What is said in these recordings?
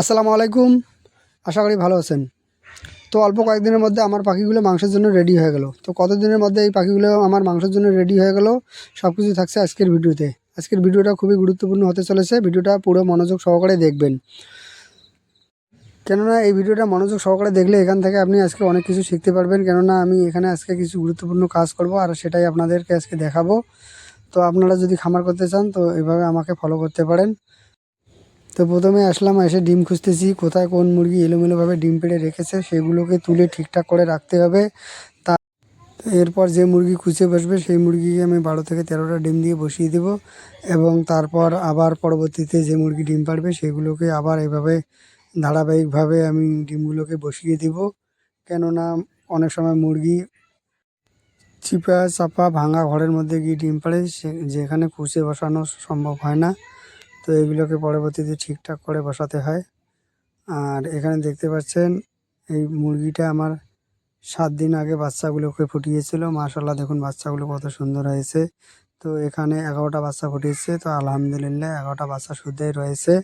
আসসালামু আলাইকুম। আশা করি ভালো আছেন। তো অল্প কয়েকদিনের মধ্যে আমার পাখিগুলো মাংসের জন্য রেডি হয়ে গেল। তো কতদিনের মধ্যে এই পাখিগুলো আমার মাংসের জন্য রেডি হয়ে গেল সব কিছু থাকছে আজকের ভিডিওতে। আজকের ভিডিওটা খুবই গুরুত্বপূর্ণ হতে চলেছে। ভিডিওটা পুরো মনোযোগ সহকারে দেখবেন। কেননা এই ভিডিওটা মনোযোগ সহকারে দেখলে এখান থেকে আপনি আজকে অনেক কিছু শিখতে পারবেন। কেননা আমি এখানে আজকে কিছু গুরুত্বপূর্ণ কাজ করব আর সেটাই আপনাদেরকে আজকে দেখাবো। তো আপনারা যদি খামার করতে চান, তো এভাবে আমাকে ফলো করতে পারেন। তো প্রথমে আসলাম, এসে ডিম খুঁজতেছি, কোথায় কোন মুরগি এলোমেলোভাবে ডিম পেড়ে রেখেছে, সেগুলোকে তুলে ঠিকঠাক করে রাখতে হবে। তা এরপর যে মুরগি খুঁজে বসবে, সেই মুরগিকে আমি বারো থেকে তেরোটা ডিম দিয়ে বসিয়ে দেব এবং তারপর আবার পরবর্তীতে যে মুরগি ডিম পাড়বে, সেগুলোকে আবার এভাবে ধারাবাহিকভাবে আমি ডিমগুলোকে বসিয়ে দেব। কেননা অনেক সময় মুরগি চিপা, চাপা, ভাঙা ঘরের মধ্যে গিয়ে ডিম পাড়ে, সে, যেখানে খুঁজে বসানো সম্ভব হয় না। তো এগুলোকে পরবর্তীতে ঠিকঠাক করে বসাতে হয়। আর এখানে দেখতে পাচ্ছেন, এই মুরগিটা আমার সাত দিন আগে বাচ্চাগুলোকে ফুটিয়েছিল। মাশাল্লাহ দেখুন বাচ্চাগুলো কত সুন্দর হয়েছে। তো এখানে এগারোটা বাচ্চা ফুটিয়েছে তো আলহামদুলিল্লাহ, এগারোটা বাচ্চা শুদ্ধই রয়েছে।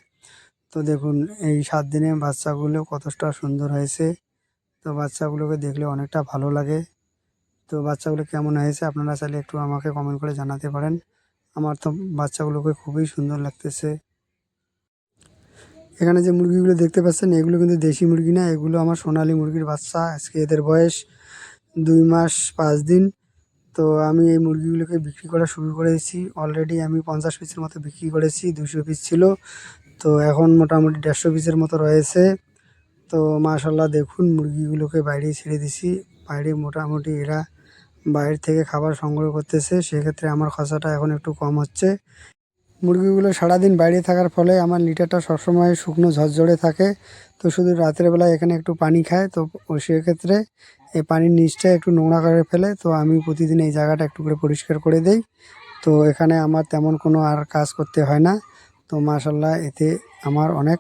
তো দেখুন, এই সাত দিনে বাচ্চাগুলো কতটা সুন্দর হয়েছে। তো বাচ্চাগুলোকে দেখলে অনেকটা ভালো লাগে। তো বাচ্চাগুলো কেমন হয়েছে, আপনারা চাইলে একটু আমাকে কমেন্ট করে জানাতে পারেন। আমার তো বাচ্চাগুলোকে খুবই সুন্দর লাগতেছে। এখানে যে মুরগিগুলো দেখতে পাচ্ছেন, এগুলো কিন্তু দেশি মুরগি না, এগুলো আমার সোনালী মুরগির বাচ্চা, আজকে এদের বয়স দুই মাস পাঁচ দিন। তো আমি এই মুরগিগুলোকে বিক্রি করা শুরু করেছি। অলরেডি আমি পঞ্চাশ পিসের মতো বিক্রি করেছি, দুশো পিস ছিল। তো এখন মোটামুটি দেড়শো পিসের মতো রয়েছে। তো মাশাল্লাহ দেখুন, মুরগিগুলোকে বাইরে ছেড়ে দিছি। বাইরে মোটামুটি এরা বাইরে থেকে খাবার সংগ্রহ করতেছে, সেক্ষেত্রে আমার খরচাটা এখন একটু কম হচ্ছে। মুরগিগুলো সারাদিন বাইরে থাকার ফলে আমার লিটারটা সবসময় শুকনো ঝরঝরে থাকে। তো শুধু রাতের এখানে একটু পানি খায়, তো সেক্ষেত্রে এই পানির নিচটা একটু নোংরা করে ফেলে। তো আমি প্রতিদিন এই জায়গাটা একটু করে পরিষ্কার করে দেই। তো এখানে আমার তেমন কোনো আর কাজ করতে হয় না। তো মাশাল্লাহ এতে আমার অনেক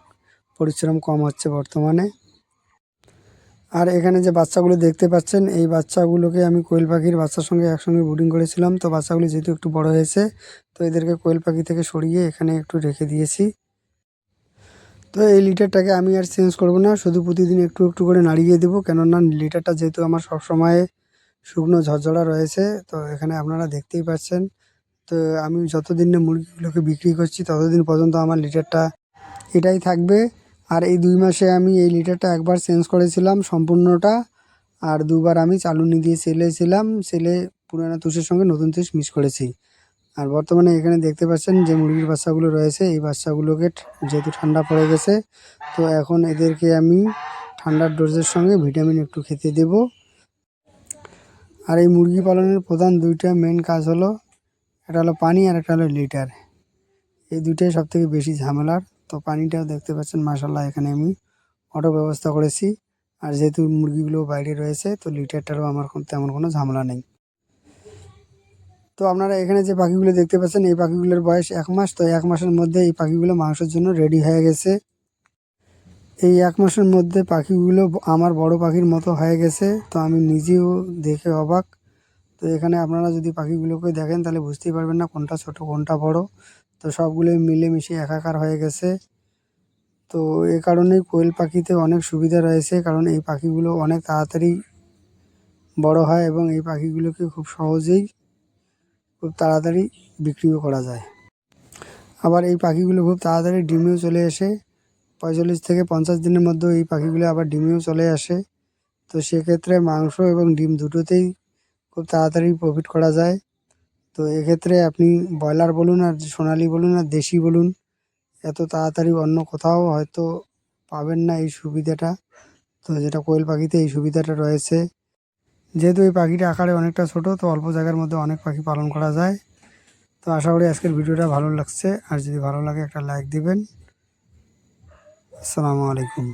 পরিশ্রম কম হচ্ছে বর্তমানে। আর এখানে যে বাচ্চাগুলো দেখতে পাচ্ছেন, এই বাচ্চাগুলোকে আমি কোয়েল পাখির বাচ্চার সঙ্গে একসঙ্গে ব্রিডিং করেছিলাম। তো বাচ্চাগুলো যেহেতু একটু বড় হয়েছে, তো এদেরকে কোয়েল পাখি থেকে সরিয়ে এখানে একটু রেখে দিয়েছি। তো এই লিটারটাকে আমি আর চেঞ্জ করব না, শুধু প্রতিদিন একটু একটু করে নাড়িয়ে দেবো। কেননা লিটারটা যেহেতু আমার সব সময় শুকনো ঝরঝরা রয়েছে, তো এখানে আপনারা দেখতেই পাচ্ছেন। তো আমি যতদিন না মুরগিগুলোকে বিক্রি করছি, ততদিন পর্যন্ত আমার লিটারটা এটাই থাকবে। আর এই দুই মাসে আমি এই লিটারটা একবার চেঞ্জ করেছিলাম সম্পূর্ণটা, আর দুবার আমি চালুনি দিয়ে সেলেছিলাম সেলে পুরানো তুষের সঙ্গে নতুন তুষ মিক্স করেছি। আর বর্তমানে এখানে দেখতে পাচ্ছেন যে মুরগির বাচ্চাগুলো রয়েছে, এই বাচ্চাগুলোকে যেহেতু ঠান্ডা পড়ে গেছে, তো এখন এদেরকে আমি ঠান্ডার ডোজের সঙ্গে ভিটামিন একটু খেতে দেব। আর এই মুরগি পালনের প্রধান দুইটা মেন কাজ হলো একটা হলো পানি আর একটা হলো লিটার। এই দুইটাই সব থেকে বেশি ঝামেলার। তো পানিটাও দেখতে পাচ্ছেন মাসাল্লাহ এখানে আমি অটো ব্যবস্থা করেছি। আর যেহেতু মুরগিগুলো বাইরে রয়েছে, তো লিটারটারও আমার তেমন কোনো ঝামেলা নেই। তো আপনারা এখানে যে পাখিগুলো দেখতে পাচ্ছেন, এই পাখিগুলোর বয়স এক মাস, তো এক মাসের মধ্যে এই পাখিগুলো মাংসের জন্য রেডি হয়ে গেছে। এই এক মাসের মধ্যে পাখিগুলো আমার বড় পাখির মতো হয়ে গেছে, তো আমি নিজেও দেখে অবাক। তো এখানে আপনারা যদি পাখিগুলোকে দেখেন, তাহলে বুঝতেই পারবেন না কোনটা ছোট, কোনটা বড়। তো সবগুলোই মিলেমিশে একাকার হয়ে গেছে। তো এ কারণেই কোয়েল পাখিতে অনেক সুবিধা রয়েছে, কারণ এই পাখিগুলো অনেক তাড়াতাড়ি বড় হয় এবং এই পাখিগুলোকে খুব সহজেই খুব তাড়াতাড়ি বিক্রিও করা যায়। আবার এই পাখিগুলো খুব তাড়াতাড়ি ডিমেও চলে আসে। পঁয়তাল্লিশ থেকে পঞ্চাশ দিনের মধ্যে এই পাখিগুলো আবার ডিমেও চলে আসে। তো সেক্ষেত্রে মাংস এবং ডিম দুটোতেই খুব তাড়াতাড়ি প্রফিট করা যায়। তো এক্ষেত্রে আপনি ব্রয়লার বলুন আর সোনালি বলুন আর দেশি বলুন, এত তাড়াতাড়ি অন্য কোথাও হয়তো পাবেন না এই সুবিধাটা। তো যেটা কোয়েল পাখিতে এই সুবিধাটা রয়েছে। যেহেতু এই পাখিটা আকারে অনেকটা ছোট, তো অল্প জায়গার মধ্যে অনেক পাখি পালন করা যায়। তো আশা করি আজকের ভিডিওটা ভালো লাগছে। আর যদি ভালো লাগে একটা লাইক দিবেন। আসসালামু আলাইকুম।